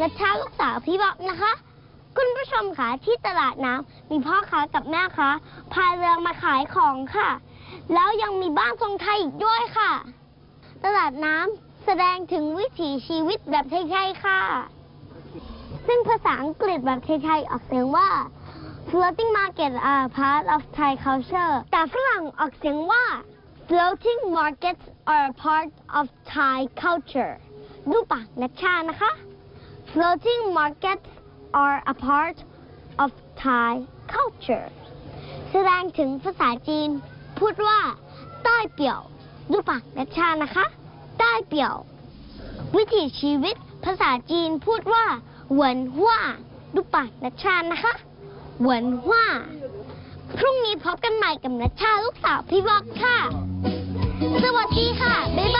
นัชชาลูกสาวพี่บอกนะคะ คุณผู้ชมคะที่ตลาดน้ำมีพ่อค้ากับแม่ค้าพายเรือมาขายของค่ะ แล้วยังมีบ้านทรงไทยอีกด้วยค่ะ ตลาดน้ำแสดงถึงวิถีชีวิตแบบไทยๆค่ะ ซึ่งภาษาอังกฤษแบบไทยๆออกเสียงว่า floating market are part of Thai culture แต่ฝรั่งออกเสียงว่า floating markets are a part of Thai culture ดูปากนัชชานะคะ floating markets are a part of Thai culture แสดงถึงภาษาจีน พูดว่าใต้เปี่ยว ดูปากนัชชานะคะใต้เปี่ยว วิถีชีวิตภาษาจีนพูดว่าหวนว่าดูปากนัชชานะคะหวนว่าพรุ่งนี้พบกันใหม่กับนัชชาลูกสาวพี่บอกค่ะ สวัสดีค่ะ บ๊ายบาย